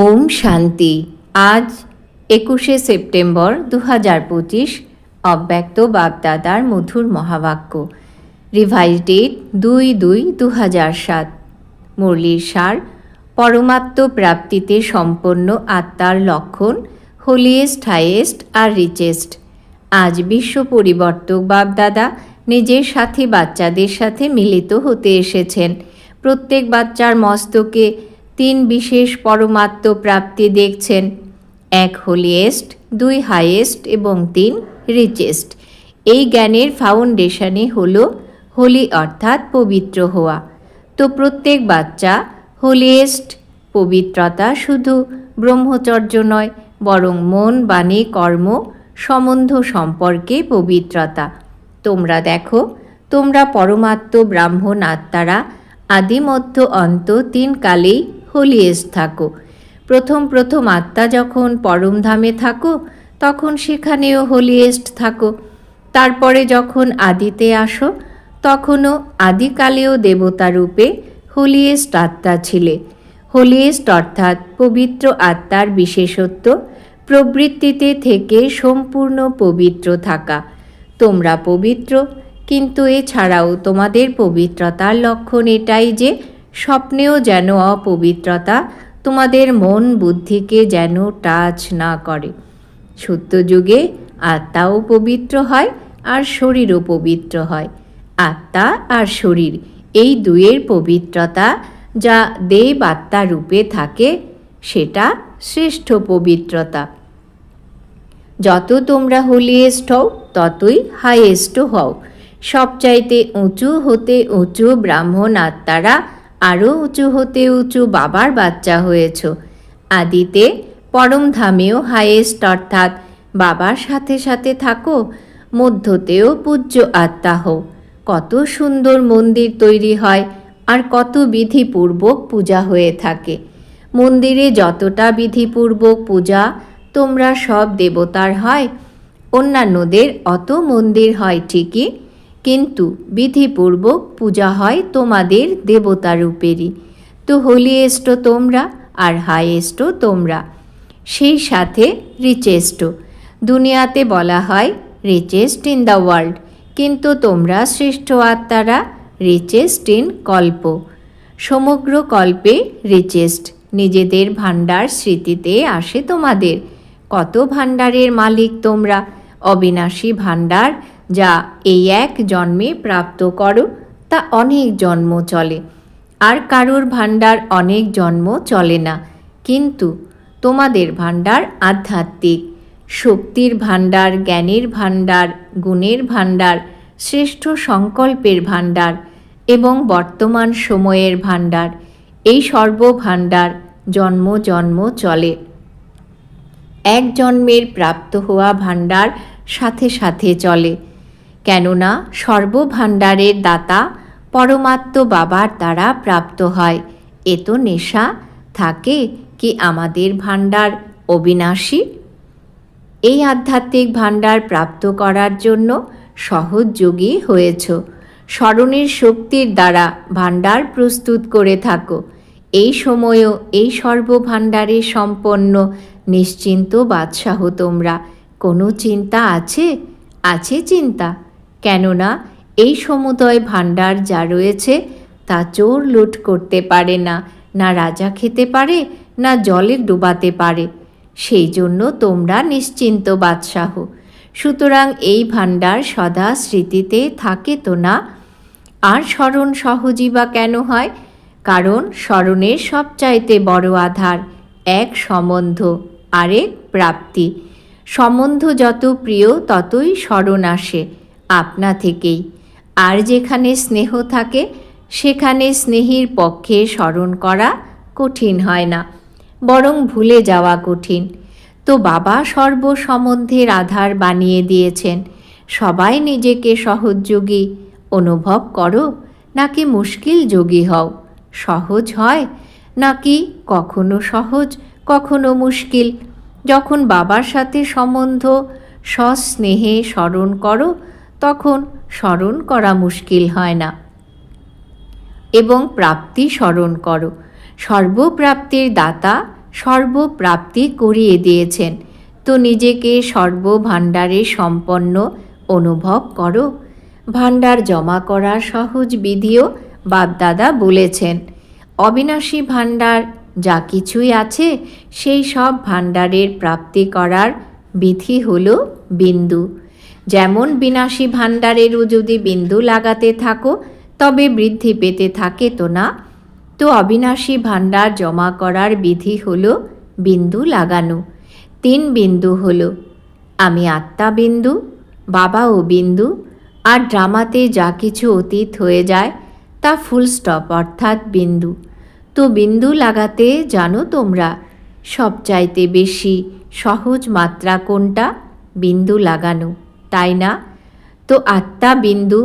ওম শান্তি। আজ একুশে সেপ্টেম্বর দু হাজার পঁচিশ, অব্যক্ত বাগদাদার মধুর মহাবাক্য। রিভাইজ ডেট দুই দুই দু হাজার সাত। মুরলির সার, পরমাত্ম প্রাপ্তিতে সম্পন্ন আত্মার লক্ষণ হোলিয়েস্ট, হাইয়েস্ট আর রিচেস্ট। আজ বিশ্ব পরিবর্তক বাগদাদা নিজের সাথী বাচ্চাদের সাথে মিলিত হতে এসেছেন। প্রত্যেক বাচ্চার মস্তকে তিন বিশেষ পরমাত্ম প্রাপ্তি দেখছেন। এক হোলিয়েস্ট দুই হাইয়েস্ট এবং তিন রিচেস্ট এই জ্ঞানের ফাউন্ডেশনে হল হোলি অর্থাৎ পবিত্র হওয়া। তো প্রত্যেক বাচ্চা হোলিয়েস্ট পবিত্রতা শুধু ব্রহ্মচর্য নয়, বরং মন, বাণী, কর্ম, সম্বন্ধ সম্পর্কে পবিত্রতা। তোমরা দেখো, তোমরা পরমাত্ম ব্রাহ্মণ আত্মারা আদিমধ্য অন্ত তিন কালেই হোলিয়েস্ট থাকো। প্রথম প্রথম আত্মা যখন পরমধামে থাকো, তখন সেখানেও হোলিয়েস্ট থাকো। তারপরে যখন আদিতে আসো, তখনও আদিকালেও দেবতা রূপে হোলিয়েস্ট আত্মা ছিলে। হোলিয়েস্ট অর্থাৎ পবিত্র আত্মার বিশেষত্ব, প্রবৃত্তিতে থেকে সম্পূর্ণ পবিত্র থাকা। তোমরা পবিত্র, কিন্তু এছাড়াও তোমাদের পবিত্রতার লক্ষণ এটাই যে স্বপ্নেও যেন অপবিত্রতা তোমাদের মন বুদ্ধিকে যেন টাচ না করে। সত্যযুগে আত্মাও পবিত্র হয় আর শরীরও পবিত্র হয়। আত্মা আর শরীর এই দুয়ের পবিত্রতা যা দেব আত্মা রূপে থাকে, সেটা শ্রেষ্ঠ পবিত্রতা। যত তোমরা হোলিয়েস্ট হও, ততই হাইয়েস্টও হও। সবচাইতে উঁচু হতে উঁচু ব্রাহ্মণ আত্মারা আরও উঁচু হতে উঁচু বাবার বাচ্চা হয়েছ। আদিতে পরম ধামেও হাইয়েস্ট অর্থাৎ বাবার সাথে সাথে থাকো, মধ্যতেও পূজ্য আত্মা হও। কত সুন্দর মন্দির তৈরি হয় আর কত বিধিপূর্বক পূজা হয়ে থাকে। মন্দিরে যতটা বিধিপূর্বক পূজা তোমরা সব দেবতার হয়, অন্যান্যদের অত মন্দির হয় ঠিকই কিন্তু বিধিপূর্বক পূজা হয় তোমাদের দেবতা রূপেরই তো হোলিয়েস্টও তোমরা আর হাইয়েস্টও তোমরা। সেই সাথে রিচেস্ট দুনিয়াতে বলা হয় রিচেস্ট ইন দ্য ওয়ার্ল্ড। কিন্তু তোমরা শ্রেষ্ঠ আত্মারা রিচেস্ট ইন কল্প। সমগ্র কল্পে রিচেস্ট নিজেদের ভাণ্ডার স্মৃতিতে আসে তোমাদের। কত ভাণ্ডারের মালিক তোমরা? অবিনাশী ভাণ্ডার যা এই এক জন্মে প্রাপ্ত করো, তা অনেক জন্ম চলে। আর কারুর ভাণ্ডার অনেক জন্ম চলে না। কিন্তু তোমাদের ভাণ্ডার আধ্যাত্মিক। শক্তির ভাণ্ডার, জ্ঞানের ভাণ্ডার, গুণের ভাণ্ডার, শ্রেষ্ঠ সংকল্পের ভাণ্ডার এবং বর্তমান সময়ের ভাণ্ডার। এই সর্বভাণ্ডার জন্ম জন্ম চলে। এক জন্মের প্রাপ্ত হওয়া ভাণ্ডার সাথে সাথে চলে। কেননা সর্বভাণ্ডারের দাতা পরমাত্ম বাবার দ্বারা প্রাপ্ত হয়। এ তো নেশা। থাকে কি আমাদের ভাণ্ডার অবিনাশী? এই আধ্যাত্মিক ভাণ্ডার প্রাপ্ত করার জন্য সহযোগী হয়েছ। স্মরণের শক্তির দ্বারা ভাণ্ডার প্রস্তুত করে থাকো। এই সময়ও এই সর্বভাণ্ডারে সম্পন্ন, নিশ্চিন্ত বাদশাহ তোমরা। কোনো চিন্তা আছে? আছে চিন্তা। কেননা এই সমুদয় ভাণ্ডার যা রয়েছে তা চোর লুট করতে পারে না না রাজা খেতে পারে, না জলে ডুবাতে পারে। সেই জন্য তোমরা নিশ্চিন্ত বাদশাহ। সুতরাং এই ভাণ্ডার সদা স্মৃতিতে থাকে তো না? আর স্মরণ সহজই বা কেন হয়? কারণ স্মরণের সবচাইতে বড় আধার এক সম্বন্ধ, আরেক প্রাপ্তি। সম্বন্ধ যত প্রিয় ততই স্মরণ আসে। আপনা থেকেই। আর যেখানে স্নেহ থাকে, সেখানে স্নেহীর পক্ষে স্মরণ করা কঠিন হয় না, বরং ভুলে যাওয়া কঠিন। তো বাবা সর্বসম্বন্ধের আধার বানিয়ে দিয়েছেন। সবাই নিজেকে সহযোগী অনুভব করো, নাকি মুশকিল যোগী হও। সহজ হয়, নাকি কখনো সহজ, কখনো মুশকিল। যখন বাবার সাথে সম্বন্ধ সস্নেহে স্মরণ করো তখন স্মরণ করা মুশকিল হয় না। এবং প্রাপ্তি স্মরণ করো। সর্বপ্রাপ্তির দাতা সর্বপ্রাপ্তি করিয়ে দিয়েছেন। তো নিজেকে সর্বভাণ্ডারে সম্পন্ন অনুভব করো। ভাণ্ডার জমা করার সহজ বিধিও বাপদাদা বলেছেন। অবিনাশী ভাণ্ডার যা কিছুই আছে, সেই সব ভাণ্ডারের প্রাপ্তি করার বিধি হল বিন্দু। যেমন বিনাশী ভাণ্ডারেরও যদি বিন্দু লাগাতে থাকো, তবে বৃদ্ধি পেতে থাকে তো না। তো অবিনাশী ভাণ্ডার জমা করার বিধি হল বিন্দু লাগানো। তিন বিন্দু হল আমি আত্মা বিন্দু, বাবা ও বিন্দু, আর ড্রামাতে যা কিছু অতীত হয়ে যায় তা ফুল স্টপ অর্থাৎ বিন্দু। তো বিন্দু লাগাতে জানো তোমরা, সবচাইতে বেশি সহজ মাত্রা কোনটা? বিন্দু লাগানো। তাই না? তো আত্মা বিন্দু,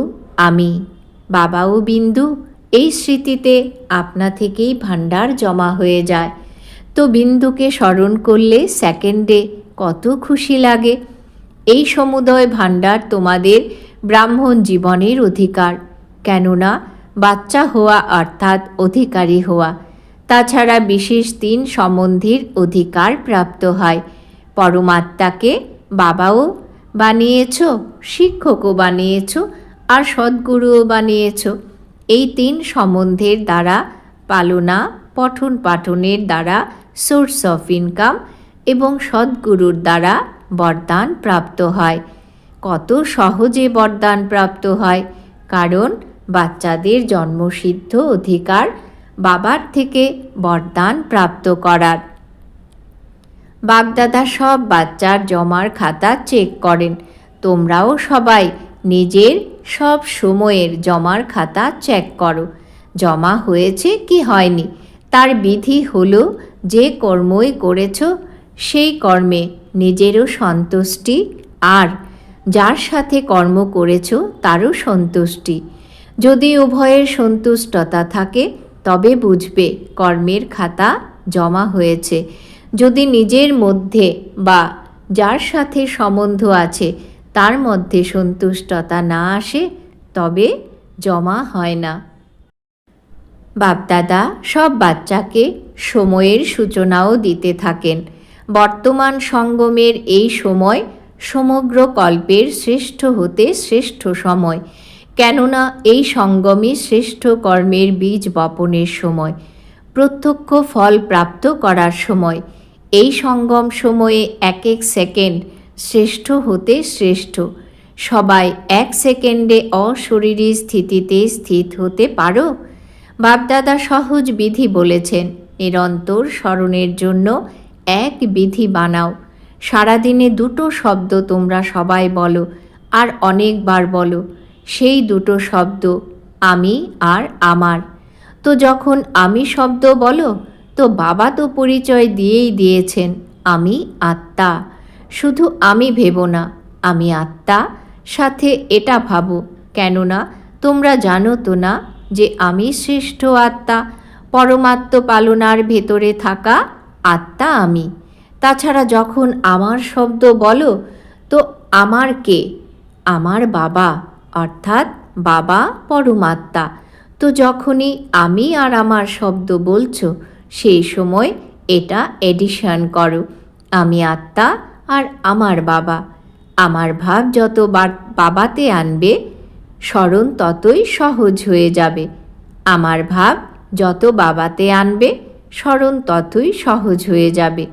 আমি। বাবাও বিন্দু। এই স্মৃতিতে আপনা থেকেই ভাণ্ডার জমা হয়ে যায়। তো বিন্দুকে স্মরণ করলে সেকেন্ডে কত খুশি লাগে। এই সমুদয় ভাণ্ডার তোমাদের ব্রাহ্মণ জীবনের অধিকার। কেননা, বাচ্চা হওয়া অর্থাৎ অধিকারী হওয়া। তাছাড়া বিশেষ তিন সম্বন্ধীর অধিকার প্রাপ্ত হয়। পরমাত্মাকে বাবাও বানিয়েছ, শিক্ষকও বানিয়েছ আর সদ্গুরুও বানিয়েছ। এই তিন সম্বন্ধের দ্বারা, পালনা, পঠন পাঠনের দ্বারা সোর্স অফ ইনকাম এবং সদ্গুরুর দ্বারা বরদান প্রাপ্ত হয়। কত সহজে বরদান প্রাপ্ত হয়। কারণ, বাচ্চাদের জন্মসিদ্ধ অধিকার বাবার থেকে বরদান প্রাপ্ত করার। বাগদাদা সব বাচ্চার জমার খাতা চেক করেন। তোমরাও সবাই নিজের সব সময়ের জমার খাতা চেক করো। জমা হয়েছে কি হয়নি? তার বিধি হলো, যে কর্মই করেছ, সেই কর্মে নিজেরও সন্তুষ্টি। আর যার সাথে কর্ম করেছ, তারও সন্তুষ্টি। যদি উভয়ের সন্তুষ্টতা থাকে, তবে বুঝবে কর্মের খাতা জমা হয়েছে। যদি নিজের মধ্যে বা যার সাথে সম্বন্ধ আছে তার মধ্যে সন্তুষ্টতা না আসে, তবে জমা হয় না। বাপদাদা সব বাচ্চাকে সময়ের সূচনাও দিতে থাকেন। বর্তমান সঙ্গমের এই সময় সমগ্র কল্পের শ্রেষ্ঠ হতে শ্রেষ্ঠ সময়। কেননা এই সঙ্গমই শ্রেষ্ঠ কর্মের বীজ বপনের সময়। প্রত্যক্ষ ফল প্রাপ্ত করার সময়। এই সঙ্গম সময়ে এক এক সেকেন্ড শ্রেষ্ঠ হতে শ্রেষ্ঠ। সবাই এক সেকেন্ডে অশরীরী স্থিতিতে স্থিত হতে পারো? বাপদাদা সহজ বিধি বলেছেন, নিরন্তর স্মরণের জন্য এক বিধি বানাও। সারাদিনে দুটো শব্দ তোমরা সবাই বলো, আর অনেকবার বলো, সেই দুটো শব্দ আমি আর আমার। তো যখন আমি শব্দ বলো তো বাবা তো পরিচয় দিয়েই দিয়েছেন, আমি আত্মা। শুধু আমি ভেবো না, আমি আত্মা, সাথে এটা ভাবো, কেননা তোমরা জানো তো না যে আমি শ্রেষ্ঠ আত্মা, পরমাত্ম পালনার ভেতরে থাকা আত্মা আমি। তাছাড়া যখন আমার শব্দ বলো, তো আমার কে? আমার বাবা, অর্থাৎ বাবা পরমাত্মা। তো যখনই আমি আর আমার শব্দ বলছো সেই সময় এটা এডিশন করো। আমি আত্মা আর আমার বাবা। আমার ভাব যত বাবাতে আনবে, স্মরণ ততই সহজ হয়ে যাবে। আমার ভাব যত বাবাতে আনবে, স্মরণ ততই সহজ হয়ে যাবে।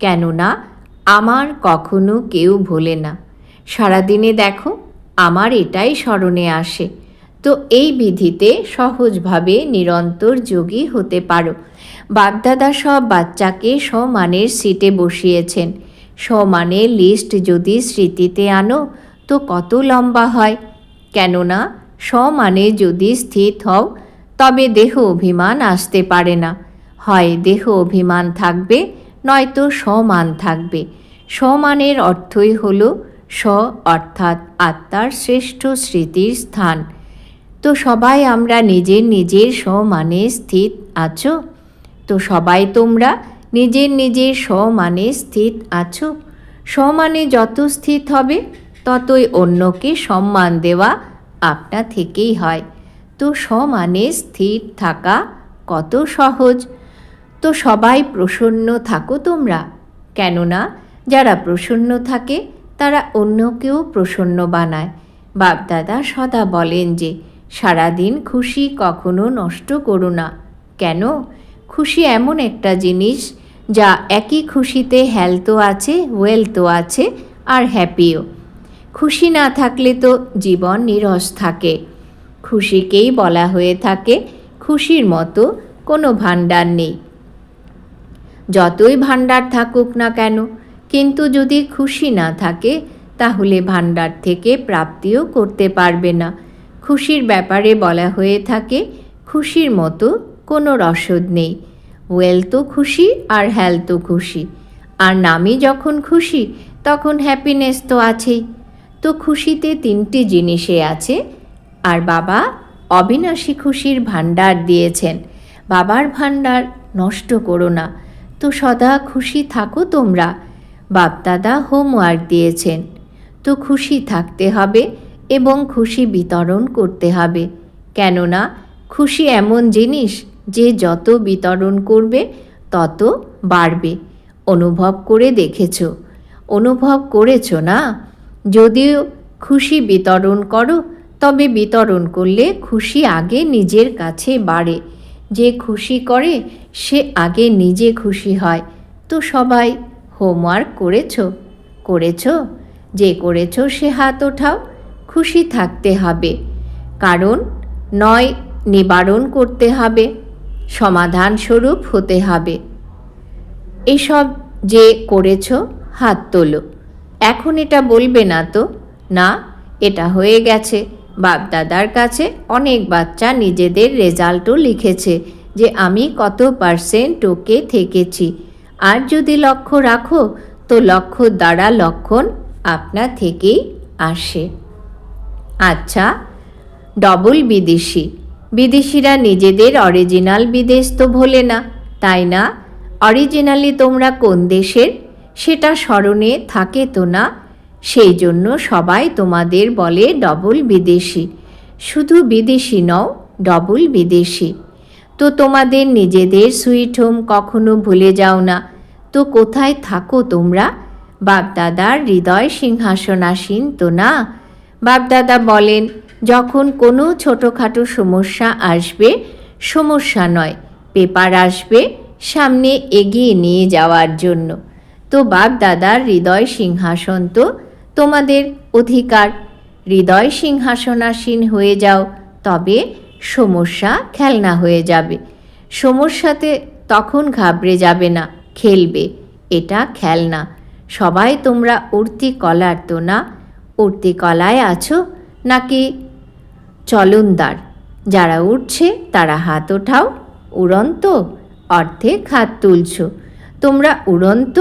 কেননা, আমার কখনো কেউ ভোলে না। সারাদিনে দেখো, আমার এটাই স্মরণে আসে। তো এই বিধিতে সহজভাবে নিরন্তর যোগী হতে পারো। বাগদাদা সব বাচ্চাকে সমানের সিটে বসিয়েছেন। সমানে লিস্ট যদি স্মৃতিতে আনো, তো কত লম্বা হয়। কেননা, সমানে যদি স্থিত হও, তবে দেহ অভিমান আসতে পারে না। হয় দেহ অভিমান থাকবে, নয়তো সমান থাকবে। সমানের অর্থই হল স অর্থাৎ আত্মার শ্রেষ্ঠ স্মৃতির স্থান। তো সবাই আমরা নিজের নিজের সমানে স্থিত আছো? তো সবাই তোমরা নিজের নিজের সমানে স্থিত আছো। সমানে যত স্থিত হবে, ততই অন্যকে সম্মান দেওয়া আপনা থেকেই হয়। তো সমানে স্থির থাকা কত সহজ। তো সবাই প্রসন্ন থাকো তোমরা। কেননা, যারা প্রসন্ন থাকে, তারা অন্যকেও প্রসন্ন বানায়। বাপদাদা সদা বলেন যে, সারাদিন খুশি কখনো নষ্ট করো না। কেন? খুশি এমন একটা জিনিস যা একই খুশিতে হেলথও আছে, ওয়েলথও আছে আর হ্যাপিও। খুশি না থাকলে তো জীবন নিরস থাকে। খুশিকেই বলা হয়ে থাকে, খুশির মতো কোনো ভাণ্ডার নেই। যতই ভাণ্ডার থাকুক না কেন, কিন্তু যদি খুশি না থাকে, তাহলে ভাণ্ডার থেকে প্রাপ্তিও করতে পারবে না। খুশির ব্যাপারে বলা হয়ে থাকে, খুশির মতো কোনো রসদ নেই। ওয়েলথও খুশি আর হেলথও খুশি। আর নামই যখন খুশি, তখন হ্যাপিনেস তো আছেই। তো খুশিতে তিনটি জিনিসে আছে। আর বাবা অবিনাশী খুশির ভাণ্ডার দিয়েছেন। বাবার ভাণ্ডার নষ্ট করো না। তো সদা খুশি থাকো তোমরা। বাপদাদা হোমওয়ার্ক দিয়েছেন। তো খুশি থাকতে হবে এবং খুশি বিতরণ করতে হবে। কেননা খুশি এমন জিনিস যে যত বিতরণ করবে, তত বাড়বে। অনুভব করে দেখেছ। অনুভব করেছ না? যদিও খুশি বিতরণ করো, তবে বিতরণ করলে খুশি আগে নিজের কাছে বাড়ে। যে খুশি করে, সে আগে নিজে খুশি হয়। তো সবাই হোমওয়ার্ক করেছ? করেছ? যে করেছ, সে হাত ওঠাও। খুশি থাকতে হবে। কারণ নয়, নিবারণ করতে হবে। সমাধান স্বরূপ হতে হবে। এসব যে করেছ, হাত তোলো। এখন এটা বলবে না তো, না, এটা হয়ে গেছে। বাপদাদার কাছে অনেক বাচ্চা নিজেদের রেজাল্টও লিখেছে যে আমি কত পার্সেন্ট ওকে থেকেছি। আর যদি লক্ষ্য রাখো, তো লক্ষ্য দ্বারা লক্ষণ আপনা থেকেই আসে। আচ্ছা ডবল বিদেশি। বিদেশিরা নিজেদের অরিজিনাল বিদেশ তো ভোলে না, তাই না? অরিজিনালি তোমরা কোন দেশের? সেটা স্মরণে থাকে তো না? সেই জন্য সবাই তোমাদের বলে ডবল বিদেশি। শুধু বিদেশি নও ডবল বিদেশি। তো তোমাদের নিজেদের সুইট হোম কখনো ভুলে যাও না। তো কোথায় থাকো তোমরা? বাপদাদার হৃদয় সিংহাসনাসীন তো না? বাপদাদা বলেন, যখন কোনো ছোটোখাটো সমস্যা আসবে, সমস্যা নয়, পেপার আসবে সামনে এগিয়ে নিয়ে যাওয়ার জন্য। তো বাপদাদার হৃদয় সিংহাসন তো তোমাদের অধিকার। হৃদয় সিংহাসনাসীন হয়ে যাও, তবে সমস্যা খেলনা হয়ে যাবে। সমস্যাতে তখন ঘাবড়ে যাবে না, খেলবে, এটা খেলনা। সবাই তোমরা উর্তি কলার তো না উর্তি কলায় আছো নাকি চলনদার, যারা উঠছে তারা হাত ওঠাও, উড়ন্ত অর্থে খাত তুলছ, তোমরা উড়ন্ত?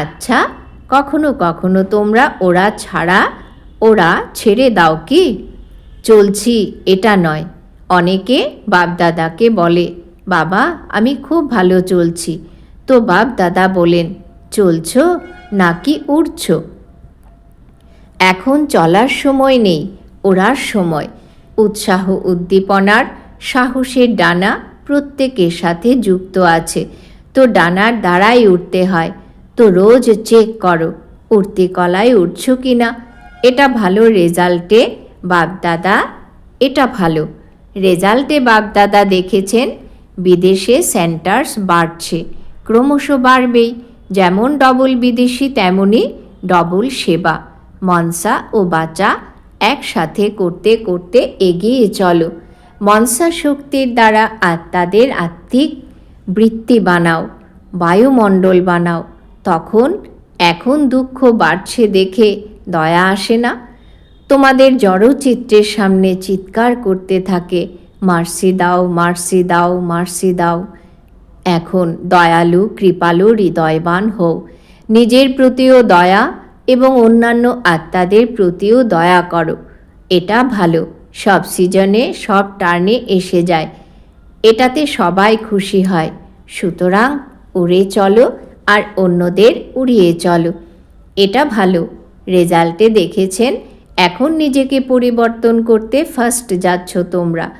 আচ্ছা কখনো কখনো তোমরা ওরা ছাড়া ওরা ছেড়ে দাও কি? চলছি, এটা নয়। অনেকে বাপদাদাকে বলে, বাবা, আমি খুব ভালো চলছি। তো বাপদাদা বলেন, চলছ নাকি উড়ছ? এখন চলার সময় নেই, ওড়ার সময়। উৎসাহ উদ্দীপনার সাহসের ডানা প্রত্যেকের সাথে যুক্ত আছে। তো ডানার দ্বারাই উঠতে হয়। তো রোজ চেক করো উঠতে কলায় উঠছ কি না এটা ভালো রেজাল্টে বাগদাদা, এটা ভালো। রেজাল্টে বাগদাদা দেখেছেন, বিদেশে সেন্টার্স বাড়ছে, ক্রমশ বাড়বেই। যেমন ডবল বিদেশি তেমনই ডবল সেবা। মনসা ও বাচা একসাথে করতে করতে এগিয়ে চলো। মনসা শক্তির দ্বারা আত্মাদের আত্মিক বৃত্তি বানাও, বায়ুমণ্ডল বানাও। তখন এখন দুঃখ বাড়ছে দেখে দয়া আসে না। তোমাদের জড়চিত্রের সামনে চিৎকার করতে থাকে, মার্সি দাও মার্সি দাও মার্সি দাও। এখন দয়ালু, কৃপালু, হৃদয়বান হও। নিজের প্রতিও দয়া এবং অন্যান্য আত্মাদের প্রতিও দয়া করো। এটা ভালো। সব সিজনে সব টার্নে এসে যায়। এটাতে সবাই খুশি হয়। সুতরাং উড়ে চলো আর অন্যদের উড়িয়ে চলো। এটা ভালো। রেজাল্টে দেখেছেন, এখন নিজেকে পরিবর্তন করতে ফার্স্ট যাচ্ছ তোমরা।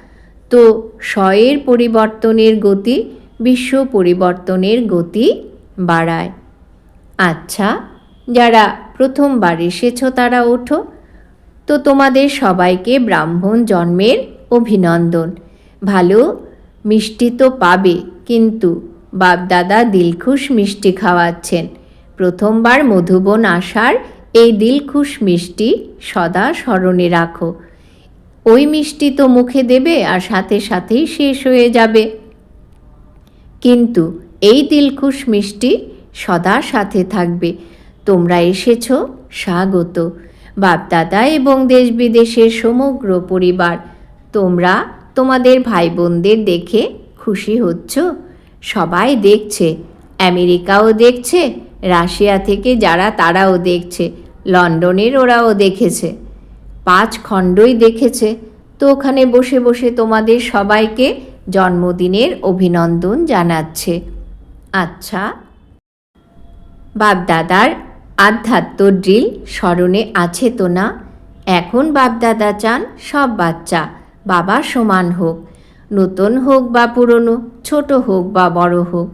তো স্বয়ের পরিবর্তনের গতি, বিশ্ব পরিবর্তনের গতি বাড়ায়। আচ্ছা যারা প্রথমবার এসেছ তারা ওঠো। তো তোমাদের সবাইকে ব্রাহ্মণ জন্মের অভিনন্দন। ভালো মিষ্টি তো পাবে, কিন্তু বাপদাদা দিলখুশ মিষ্টি খাওয়াচ্ছেন। প্রথমবার মধুবন আসার এই দিলখুশ মিষ্টি সদা স্মরণে রাখো। ওই মিষ্টি তো মুখে দেবে আর সাথে সাথেই শেষ হয়ে যাবে। কিন্তু এই দিলখুশ মিষ্টি সদা সাথে থাকবে। তোমরা এসেছ, স্বাগত। বাপদাদা এবং দেশ বিদেশের সমগ্র পরিবার, তোমরা তোমাদের ভাই বোনদের দেখে খুশি হচ্ছ? সবাই দেখছে, আমেরিকাও দেখছে, রাশিয়া থেকে যারা তারাও দেখছে, লন্ডনের ওরাও দেখেছে। পাঁচ খণ্ডই দেখেছে, তো ওখানে বসে বসে তোমাদের সবাইকে জন্মদিনের অভিনন্দন জানাচ্ছে। আচ্ছা। বাপদাদার আধ্যাত্ম ড্রিল, স্মরণে আছে তো না? এখন বাপদাদা চান সব বাচ্চা, বাবা সমান হোক। নতুন হোক বা পুরনো, ছোট হোক বা বড় হোক,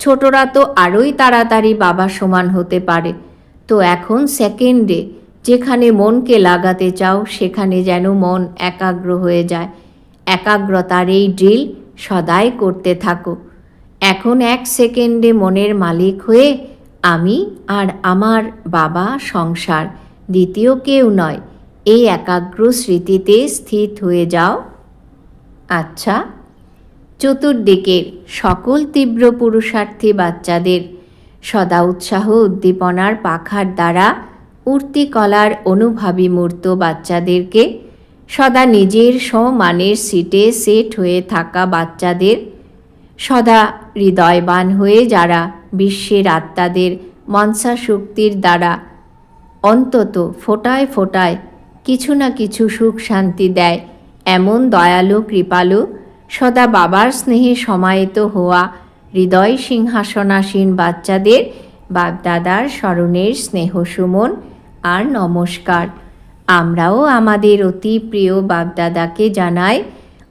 ছোটরা তো আরোই তাড়াতাড়ি বাবা সমান হতে পারে। তো এখন সেকেন্ডে, যেখানে মনকে লাগাতে চাও, সেখানে যেন মন একাগ্র হয়ে যায়। একাগ্রতার এই ড্রিল সদাই করতে থাকো। এখন এক সেকেন্ডে মনের মালিক হয়ে আমি আর আমার বাবা সংসার দ্বিতীয় কেউ নয়, এই একাগ্র স্মৃতিতে স্থিত হয়ে যাও। আচ্ছা চতুর্দিকের সকল তীব্র পুরুষার্থী বাচ্চাদের সদা উৎসাহ উদ্দীপনার পাখার দ্বারা উর্তিকলার অনুভাবী মূর্ত বাচ্চাদেরকে সদা নিজের সমানের সিটে সেট হয়ে থাকা বাচ্চাদের সদা হৃদয়বান হয়ে যারা বিশ্বের আত্মাদের মনসা শক্তির দ্বারা অন্তত ফোটায় ফোটায় কিছু না কিছু সুখ শান্তি দেয়, এমন দয়ালু, কৃপালু, সদা বাবার স্নেহে সমাহিত হওয়া হৃদয় সিংহাসনাসীন বাচ্চাদের বাপদাদার স্মরণের স্নেহ সুমন আর নমস্কার। আমরাও আমাদের অতি প্রিয় বাপদাদাকে জানাই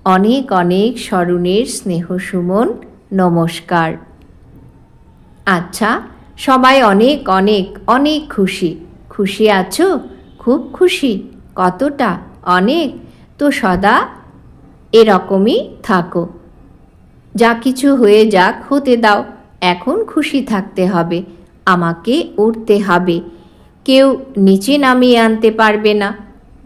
অনেক অনেক স্মরণের স্নেহ সুমন। নমস্কার। আচ্ছা সবাই অনেক অনেক অনেক খুশি। খুশি আছো? খুব খুশি। কতটা? অনেক। তো সদা এরকমই থাকো। যা কিছু হয়ে যাক, হতে দাও। এখন খুশি থাকতে হবে। আমাকে উঠতে হবে। কেউ নিচে নামিয়ে আনতে পারবে না।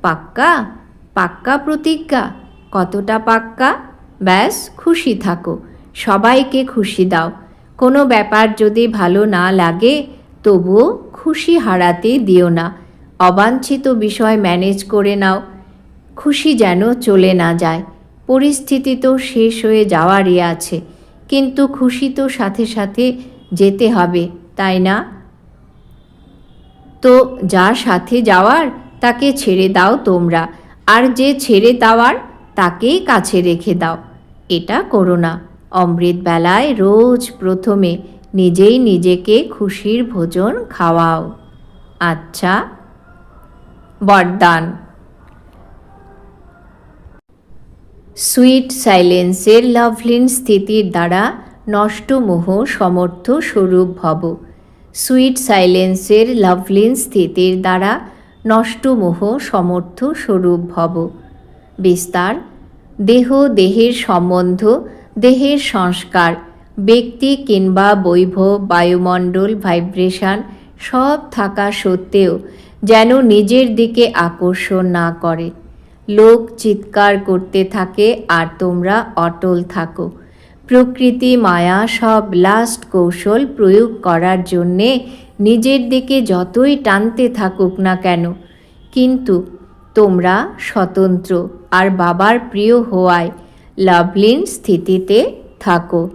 পাক্কা? পাক্কা প্রতিজ্ঞা? কতটা পাক্কা? ব্যাস, খুশি থাকো। সবাইকে খুশি দাও। কোনো ব্যাপার যদি ভালো না লাগে, তবুও খুশি হারাতে দিও না। অবাঞ্ছিত বিষয় ম্যানেজ করে নাও। খুশি যেন চলে না যায়। পরিস্থিতি তো শেষ হয়ে যাওয়ারই আছে। কিন্তু খুশি তো সাথে সাথে যেতে হবে, তাই না? তো যা সাথে যাওয়ার, তাকে ছেড়ে দাও তোমরা। আর যে ছেড়ে দেওয়ার, তাকেই কাছে রেখে দাও। এটা করো না। অমৃত বেলায় রোজ প্রথমে নিজেই নিজেকে খুশির ভোজন খাওয়াও। আচ্ছা বরদান। সুইট সাইলেন্সের লাভলিন স্থিতির দ্বারা নষ্ট মোহ সমর্থ স্বরূপ ভব। সুইট সাইলেন্সের লাভলিন স্থিতির দ্বারা নষ্ট মোহ সমর্থ স্বরূপ ভব। বিস্তার দেহ দেহের সম্বন্ধ দেহের সংস্কার, ব্যক্তি কিংবা বৈভব বায়ুমণ্ডল, ভাইব্রেশন সব থাকা সত্ত্বেও যেন নিজের দিকে আকর্ষণ না করে। লোক চিৎকার করতে থাকে আর তোমরা অটল থাকো। প্রকৃতি মায়া সব লাস্ট কৌশল প্রয়োগ করার জন্যে নিজের দিকে যতই টানতে থাকুক না কেন, কিন্তু তোমরা স্বতন্ত্র আর বাবার প্রিয় হওয়ায় লাভলিন স্থিতিতে থাকো।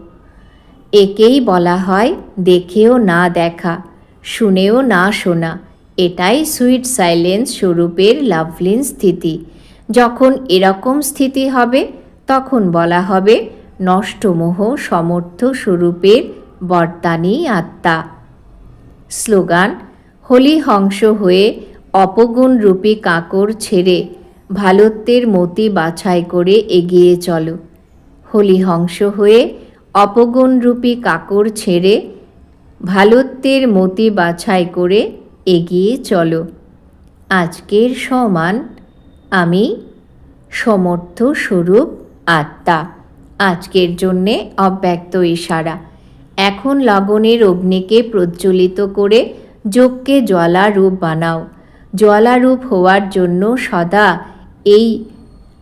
একেই বলা হয় দেখেও না দেখা, শুনেও না শোনা। এটাই সুইট সাইলেন্স স্বরূপের লাভলিন স্থিতি। যখন এরকম স্থিতি হবে, তখন বলা হবে নষ্টমোহ সমর্থ স্বরূপের বর্তানি আত্মা। স্লোগান, হোলি হংস হয়ে অপগুণরূপী কাঁকড় ছেড়ে ভালোত্বের মতি বাছাই করে এগিয়ে চলো। হোলি হংস হয়ে অপগুণরূপী কাকর ছেড়ে ভালোত্বের মতি বাছাই করে এগিয়ে চলো। আজকের সমান আমি সমর্থ স্বরূপ আত্মা। আজকের জন্যে অব্যক্ত ইশারা। এখন লগনের অগ্নিকে প্রজ্বলিত করে যোগকে জ্বালারূপ বানাও। জ্বালারূপ হওয়ার জন্য সদা এই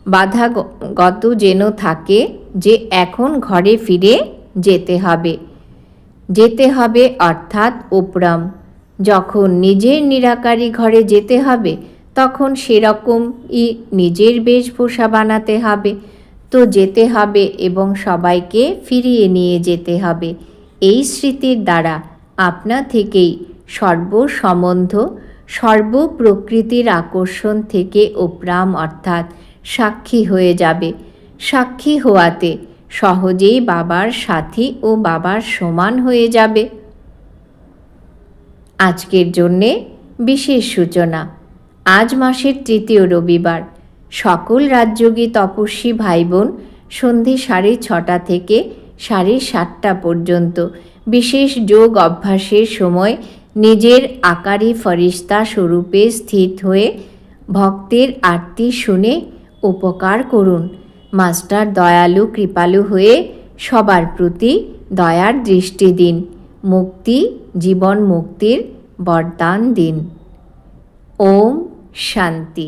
বাধাগত যেন থাকে যে এখন ঘরে ফিরে যেতে হবে। যেতে হবে অর্থাৎ উপরাম। যখন নিজের নিরাকারী ঘরে যেতে হবে, তখন সেরকমই নিজের বেশভূষা বানাতে হবে। তো যেতে হবে এবং সবাইকে ফিরিয়ে নিয়ে যেতে হবে। এই স্মৃতির দ্বারা আপনা থেকেই সর্বসম্বন্ধ সর্বপ্রকৃতির আকর্ষণ থেকে ওপ্রাম অর্থাৎ সাক্ষী হয়ে যাবে। সাক্ষী হওয়াতে সহজেই বাবার সাথী ও বাবার সমান হয়ে যাবে। আজকের জন্যে বিশেষ সূচনা। আজ মাসের তৃতীয় রবিবার। সকল রাজযোগী তপস্বী ভাই বোন সন্ধে সাড়ে ছটা থেকে সাড়ে সাতটা পর্যন্ত বিশেষ যোগ অভ্যাসের সময় নিজের আকারে ফরিস্তা স্বরূপে স্থিত হয়ে ভক্তের আরতি শুনে উপকার করুন। মাস্টার দয়ালু কৃপালু হয়ে সবার প্রতি দয়ার দৃষ্টি দিন। মুক্তি, জীবন মুক্তির বরদান দিন। ওম শান্তি।